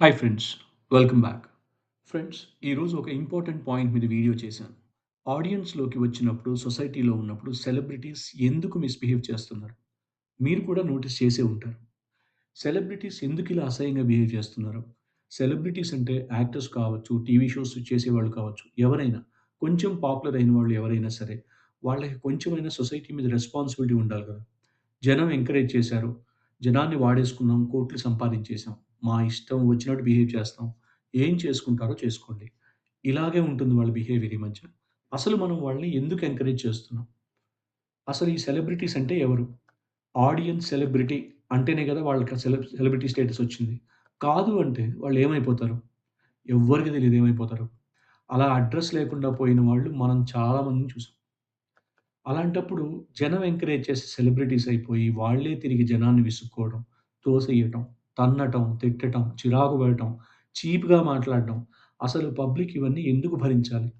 Hi friends. Welcome back. Friends, ఈరోజు ఒక important point మీద వీడియో చేశాను. ఆడియన్స్‌లోకి వచ్చినప్పుడు, సొసైటీలో ఉన్నప్పుడు సెలబ్రిటీస్ ఎందుకు మిస్‌బిహేవ్ చేస్తున్నారు? మీరు కూడా నోటీస్ చేసే ఉంటారు. సెలబ్రిటీస్ ఎందుకు ఇలా అసహ్యంగా బిహేవ్ చేస్తున్నారో, సెలబ్రిటీస్ అంటే యాక్టర్స్ కావచ్చు, టీవీ షోస్ చేసేవాళ్ళు కావచ్చు, ఎవరైనా కొంచెం పాపులర్ అయిన వాళ్ళు ఎవరైనా సరే, వాళ్ళకి కొంచెమైనా సొసైటీ మీద రెస్పాన్సిబిలిటీ ఉండాలి కదా! జనం ఎంకరేజ్ చేశారు. జనాన్ని వాడేసుకున్నాం, కోట్లు సంపాదించేశాం మా ఇష్టం వచ్చినట్టు బిహేవ్ చేస్తాం. ఏం చేసుకుంటారో చేసుకోండి. ఇలాగే ఉంటుంది వాళ్ళ బిహేవియర్ ఈ మధ్య. అసలు మనం వాళ్ళని ఎందుకు ఎంకరేజ్ చేస్తున్నాం? అసలు ఈ సెలబ్రిటీస్ అంటే ఎవరు? ఆడియన్స్ సెలబ్రిటీ అంటేనే కదా వాళ్ళకి సెలబ్ సెలబ్రిటీ స్టేటస్ వచ్చింది. కాదు అంటే వాళ్ళు ఏమైపోతారు? ఎవ్వరికి తెలియదు ఏమైపోతారు అలా అడ్రస్ లేకుండా పోయిన వాళ్ళు మనం చాలామందిని చూసాం. అలాంటప్పుడు జనం ఎంకరేజ్ చేసే సెలబ్రిటీస్ అయిపోయి, వాళ్ళే తిరిగి జనాన్ని విసుక్కోవడం, తోసేయటం, తన్నటం, తిట్టటం, చిరాకు పడటం, చీప్‌గా మాట్లాడడం. అసలు పబ్లిక్ ఇవన్నీ ఎందుకు భరించాలి?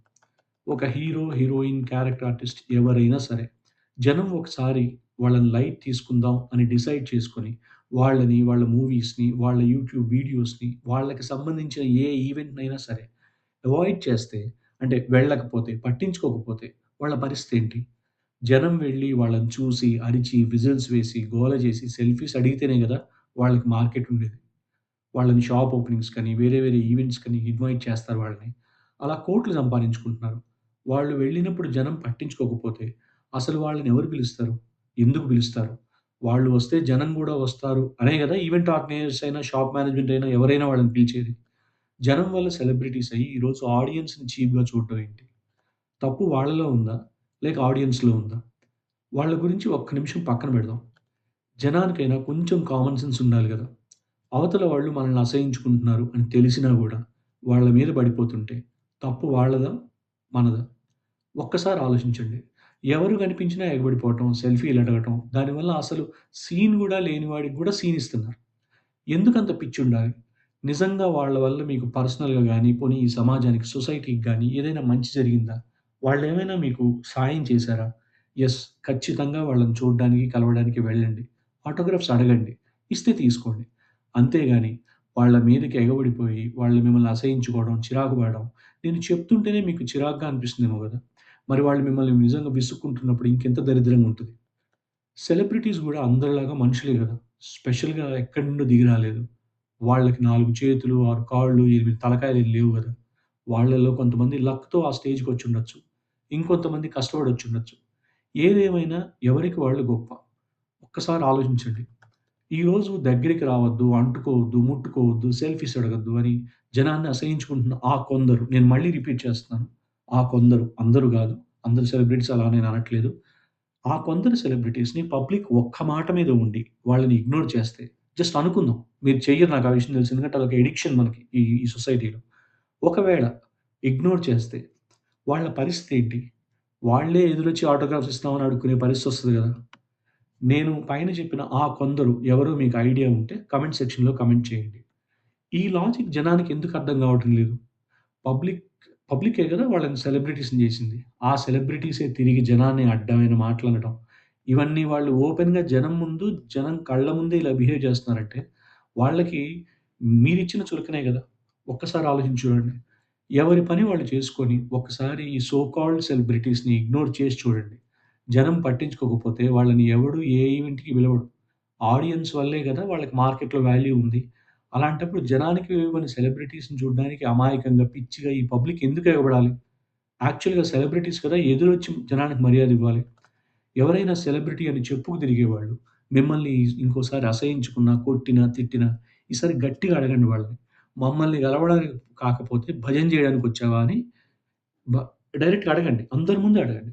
ఒక హీరో, హీరోయిన్, క్యారెక్టర్ ఆర్టిస్ట్ ఎవరైనా సరే, జనం ఒకసారి వాళ్ళని లైట్ తీసుకుందాం అని డిసైడ్ చేసుకొని, వాళ్ళని, వాళ్ళ మూవీస్‌ని, వాళ్ళ యూట్యూబ్ వీడియోస్‌ని, వాళ్ళకి సంబంధించిన ఏ ఈవెంట్‌నైనా సరే అవాయిడ్ చేస్తే, అంటే వెళ్ళకపోతే, పట్టించుకోకపోతే వాళ్ళ పరిస్థితి ఏంటి జనం వెళ్ళి వాళ్ళని చూసి, అరిచి, విజిల్స్ వేసి, గోల చేసి, సెల్ఫీస్ అడిగితేనే కదా వాళ్ళకి మార్కెట్ ఉండేది. వాళ్ళని షాప్ ఓపెనింగ్స్ కానీ వేరే వేరే ఈవెంట్స్ కానీ ఇన్వైట్ చేస్తారు వాళ్ళని. అలా కోట్లు సంపాదించుకుంటున్నారు. వాళ్ళు వెళ్ళినప్పుడు జనం పట్టించుకోకపోతే, అసలు వాళ్ళని ఎవరు పిలుస్తారు? ఎందుకు పిలుస్తారు? వాళ్ళు వస్తే జనం కూడా వస్తారు అనే కదా ఈవెంట్ ఆర్గనైజర్స్ అయినా, షాప్ మేనేజ్మెంట్ అయినా ఎవరైనా వాళ్ళని పిలిచేది. జనం వల్ల సెలబ్రిటీస్ అయ్యి ఈరోజు ఆడియన్స్‌ని చీప్‌గా చూడటం ఏంటి? తప్పు వాళ్ళలో ఉందా? లేక ఆడియన్స్‌లో ఉందా? వాళ్ళ గురించి ఒక్క నిమిషం పక్కన పెడదాం. జనానికైనా కొంచెం కామన్ సెన్స్ ఉండాలి కదా అవతల వాళ్ళు మనల్ని అసహించుకుంటున్నారు అని తెలిసినా కూడా వాళ్ళ మీద పడిపోతుంటే తప్పు వాళ్ళదా? మనదా? ఒక్కసారి ఆలోచించండి. ఎవరు కనిపించినా ఎగబడిపోవటం, సెల్ఫీలు అడగటం, దానివల్ల అసలు సీన్ కూడా లేని వాడికి కూడా సీన్ ఇస్తున్నారు. ఎందుకంత పిచ్చి ఉండాలి నిజంగా వాళ్ళ వల్ల మీకు పర్సనల్‌గా కానీ పోనీ ఈ సమాజానికి, సొసైటీకి కానీ ఏదైనా మంచి జరిగిందా? వాళ్ళు ఏమైనా మీకు సాయం చేశారా? ఎస్ ఖచ్చితంగా వాళ్ళని చూడడానికి, కలవడానికి వెళ్ళండి. ఆటోగ్రాఫ్స్ అడగండి. ఇస్తే తీసుకోండి. అంతేగాని వాళ్ళ మీదకి ఎగబడిపోయి, వాళ్ళు మిమ్మల్ని అసహించుకోవడం, చిరాకు పడడం, నేను చెప్తుంటేనే మీకు చిరాకుగా అనిపిస్తుందేమో కదా మరి వాళ్ళు మిమ్మల్ని నిజంగా విసుక్కుంటున్నప్పుడు ఇంకెంత దరిద్రంగా ఉంటుంది సెలబ్రిటీస్ కూడా అందరిలాగా మనుషులే కదా స్పెషల్‌గా ఎక్కడి నుండో దిగి రాలేదు. వాళ్ళకి నాలుగు చేతులు, ఆరు కాళ్ళు, ఎనిమిది తలకాయలు లేవు కదా వాళ్ళలో కొంతమంది లక్‌తో ఆ స్టేజ్కి వచ్చుండవచ్చు ఇంకొంతమంది కష్టపడొచ్చుండొచ్చు. ఏదేమైనా ఎవరికి వాళ్ళు గొప్ప. ఒక్కసారి ఆలోచించండి. ఈరోజు దగ్గరికి రావద్దు, అంటుకోవద్దు, ముట్టుకోవద్దు, సెల్ఫీస్ అడగద్దు అని జనాన్ని అసహించుకుంటున్న ఆ కొందరు, నేను మళ్ళీ రిపీట్ చేస్తున్నాను. ఆ కొందరు, అందరూ కాదు అందరు సెలబ్రిటీస్ అలా నేను అనట్లేదు. ఆ కొందరు సెలబ్రిటీస్‌ని పబ్లిక్ ఒక్క మాట మీద ఉండి, వాళ్ళని ఇగ్నోర్ చేస్తే, జస్ట్ అనుకుందాం. మీరు చెయ్యరు నాకు ఆ విషయం తెలుసు. ఎందుకంటే అదొక ఎడిక్షన్ మనకి ఈ ఈ సొసైటీలో. ఒకవేళ ఇగ్నోర్ చేస్తే వాళ్ళ పరిస్థితి ఏంటి? వాళ్ళే ఎదురొచ్చి ఆటోగ్రాఫ్స్ ఇస్తామని అడుక్కునే పరిస్థితి వస్తుంది కదా నేను పైన చెప్పిన ఆ కొందరు ఎవరో మీకు ఐడియా ఉంటే కమెంట్ సెక్షన్‌లో కమెంట్ చేయండి. ఈ లాజిక్ జనానికి ఎందుకు అర్థం కావటం లేదు? పబ్లిక్ పబ్లికే కదా వాళ్ళని సెలబ్రిటీస్‌ని చేసింది. ఆ సెలబ్రిటీసే తిరిగి జనాన్ని అడ్డమైన మాటలనటం. ఇవన్నీ వాళ్ళు ఓపెన్‌గా జనం ముందు, జనం కళ్ళ ముందే ఇలా బిహేవ్ చేస్తున్నారంటే, వాళ్ళకి మీరిచ్చిన చులకనే కదా ఒక్కసారి ఆలోచించి చూడండి. ఎవరి పని వాళ్ళు చేసుకొని, ఒక్కసారి ఈ సో కాల్డ్ సెలబ్రిటీస్‌ని ఇగ్నోర్ చేసి చూడండి. జనం పట్టించుకోకపోతే వాళ్ళని ఎవడు ఏ ఈవెంట్‌కి పిలవడు. ఆడియన్స్ వల్లే కదా వాళ్ళకి మార్కెట్‌లో వాల్యూ ఉంది. అలాంటప్పుడు జనానికి విలువైన సెలబ్రిటీస్‌ని చూడడానికి అమాయకంగా, పిచ్చిగా ఈ పబ్లిక్ ఎందుకు ఎగబడాలి? యాక్చువల్‌గా సెలబ్రిటీస్ కదా! ఎదురొచ్చి జనానికి మర్యాద ఇవ్వాలి. ఎవరైనా సెలబ్రిటీ అని చెప్పుకు తిరిగేవాళ్ళు, మిమ్మల్ని ఇంకోసారి అసహించుకున్నా, కొట్టినా, తిట్టినా, ఈసారి గట్టిగా అడగండి వాళ్ళని. మమ్మల్ని కలవడానికి కాకపోతే భజన చేయడానికొచ్చావా అని డైరెక్ట్‌గా అడగండి. అందరి ముందు అడగండి.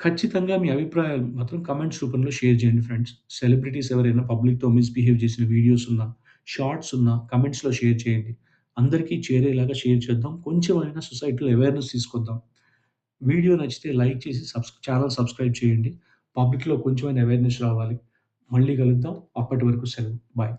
ఖచ్చితంగా మీ అభిప్రాయాలు మాత్రం కమెంట్స్ రూపంలో షేర్ చేయండి ఫ్రెండ్స్. సెలబ్రిటీస్ ఎవరైనా పబ్లిక్‌తో మిస్‌బిహేవ్ చేసిన వీడియోస్ ఉన్నా, షార్ట్స్ ఉన్నా కమెంట్స్లో షేర్ చేయండి. అందరికీ చేరేలాగా షేర్ చేద్దాం. కొంచెమైనా సొసైటీలో అవేర్‌నెస్ తీసుకొద్దాం. వీడియో నచ్చితే లైక్ చేసి సబ్స్ ఛానల్ సబ్స్క్రైబ్ చేయండి. పబ్లిక్‌లో కొంచెమైనా అవేర్‌నెస్ రావాలి. మళ్ళీ కలుద్దాం. అప్పటి వరకు సెలవు. బాయ్.